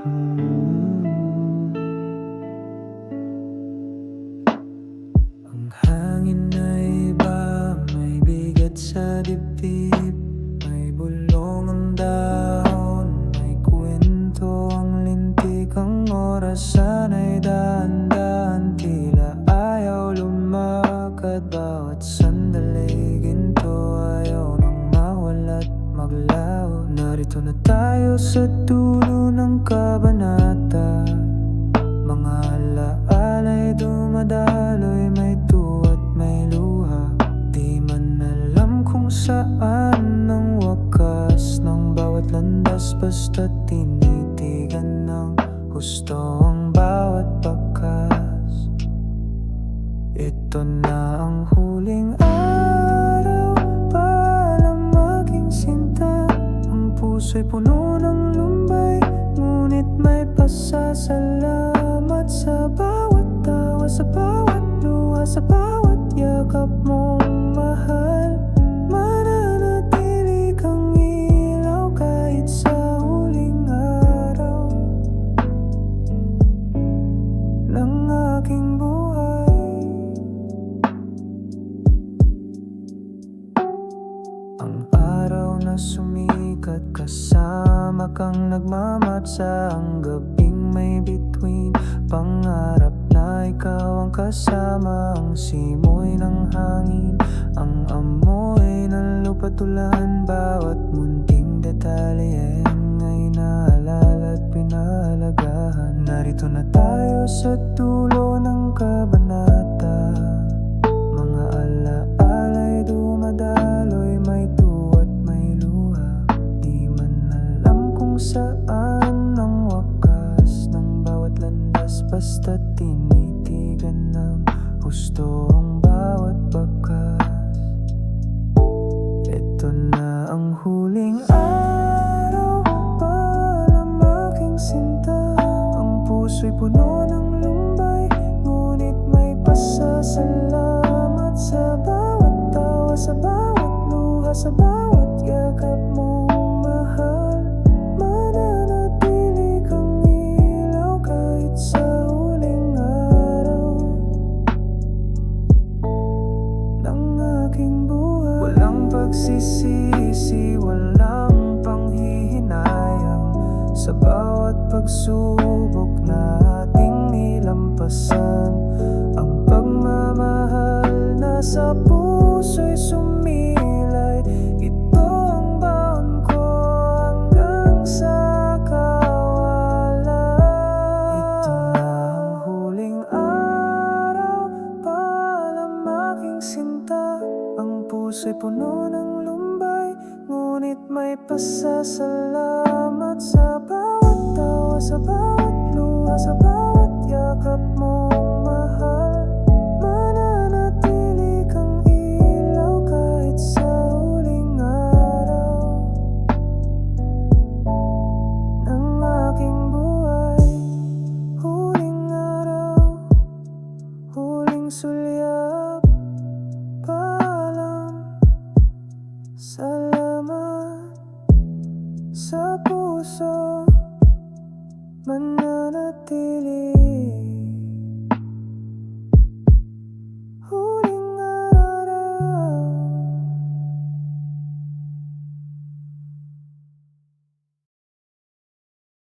Ang hangin ay iba, may bigat sa dibdib. May bulong ang dahon, may ang lintik. Ang oras sana'y dahan-dahan, ayaw lumakad Bawat sandali ginto, ayaw nang mawala't maglaho. Narito na tayo sa dulo ng kabanata. Mga alaala'y dumadaloy May tuwa at may luha. Di man alam kung saan ang wakas Ng bawat landas Basta't tinitigan ng gusto ang bawat bakas. Ito na ang huling araw Para maging sinta. Ang puso'y puno pasasalamat Sa bawat tawa, sa bawat luha Sa bawat yakap mong mahal. Mananatili kang ilaw Kahit sa huling araw Ng aking buhay. Ang araw na sumikat kasama kang nagmamatsa Ang gabing may bituin Pangarap na ikaw ang kasama Ang simoy ng hangin. Ang amoy ng lupatulan Bawat munting detalye Ay naalala at pinahalagahan Narito na tayo sa dulo ng kabanata Basta't tinitigan ng gusto ang bawat bakas Ito na ang huling araw Para maging sinta. Ang puso'y puno ng lumbay Ngunit may pasasalamat Sa bawat tawa, sa bawat luha Sa bawat yakap mong pagsubok na ating nilampasan. Ang pagmamahal na sa puso'y sumilay. Ito ang baon ko hanggang sa kawalan. Ito ang huling araw Paalam aking sinta. Ang puso'y puno ng lumbay Ngunit may pasasalamat Sa tawa, sa bawat luha Sa bawat yakap mong Mananatili